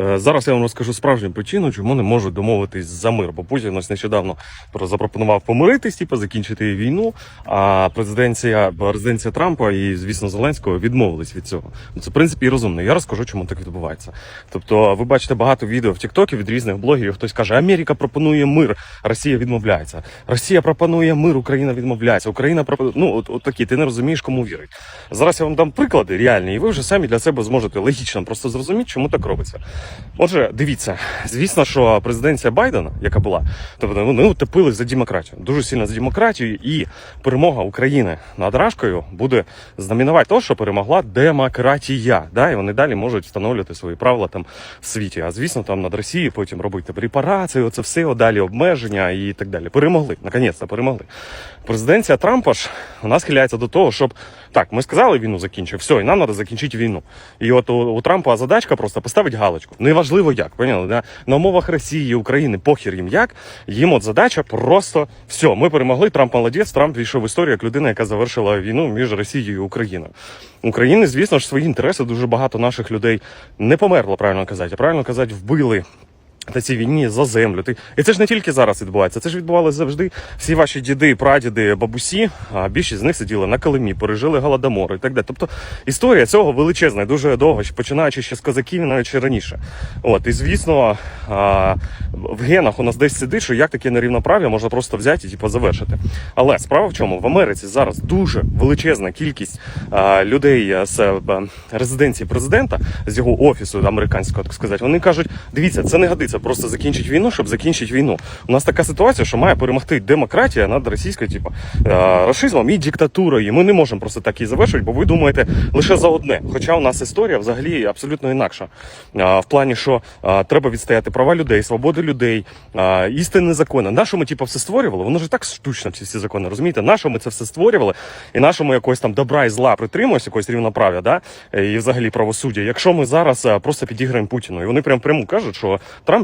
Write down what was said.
Е, Зараз я вам розкажу справжню причину, чому не можуть домовитись за мир. Бо Путін ось нещодавно про- запропонував помиритись, типу, закінчити війну. А президенція, резиденція Трампа і, звісно, Зеленського відмовились від цього. Ну, Це в принципі і розумно. Я розкажу, чому так відбувається. Тобто, ви бачите багато відео в Тіктокі від різних блогерів. Хтось каже, Америка пропонує мир, Росія відмовляється. Росія пропонує мир, Україна відмовляється. Україна пропонує. Ну, от, от такі, ти не розумієш, кому вірить. Зараз я вам дам приклади реальні, і ви вже самі для себе зможете логічно просто зрозуміти, чому так робиться. Отже, дивіться, звісно, що президенція Байдена, яка була, тобто вони утепились за демократію, дуже сильно за демократію, і перемога України над Рашкою буде знаменувати те, що перемогла демократія. Да? І вони далі можуть встановлювати свої правила там в світі. А звісно, там над Росією потім робити репарації, оце все далі обмеження і так далі. Перемогли, наконець-то перемогли. Президенція Трампа ж вона схиляється до того, щоб так, ми сказали війну закінчив, все, і нам треба закінчити війну. І от у, у Трампа задачка просто поставити галочку. Неважливо як, поняли? Да? На умовах Росії, України, похір їм як. Їм от задача просто все, ми перемогли. Трамп молодець. Трамп війшов в історію як людина, яка завершила війну між Росією і Україною. України, звісно ж, свої інтереси. Дуже багато наших людей не померло, правильно казати, а правильно казати, вбили. На цій війні за землю. Ти і це ж не тільки зараз відбувається, це ж відбувалося завжди. Всі ваші діди, прадіди, бабусі, а більшість з них сиділи на Калимі, пережили голодомор і так далі. Тобто історія цього величезна, і дуже довго, починаючи ще з козаків, навіть раніше. От і звісно, а, в генах у нас десь сидить, що як таке нерівноправ'я можна просто взяти і типу, завершити. Але справа в чому в Америці зараз дуже величезна кількість а, людей з е, резиденції президента з його офісу американського, так сказати. Вони кажуть: дивіться, це не годиться просто закінчити війну, щоб закінчити війну. У нас така ситуація, що має перемогти демократія над російською, типу, е, расизмом і диктатурою. Ми не можемо просто так її завершити, бо ви думаєте лише за одне. Хоча у нас історія взагалі абсолютно інакша. Е, В плані, що е, треба відстояти права людей, свободи людей, істинні закони. Нащо ми типу, все створювали? Воно ж так штучно ці всі закони. Розумієте? Нащо ми це все створювали? І нашому якогось там добра і зла притримуємося, якогось рівноправ'я, да? І взагалі правосуддя. Якщо ми зараз просто підіграємо Путіну, і вони прям прямо кажуть, що Трамп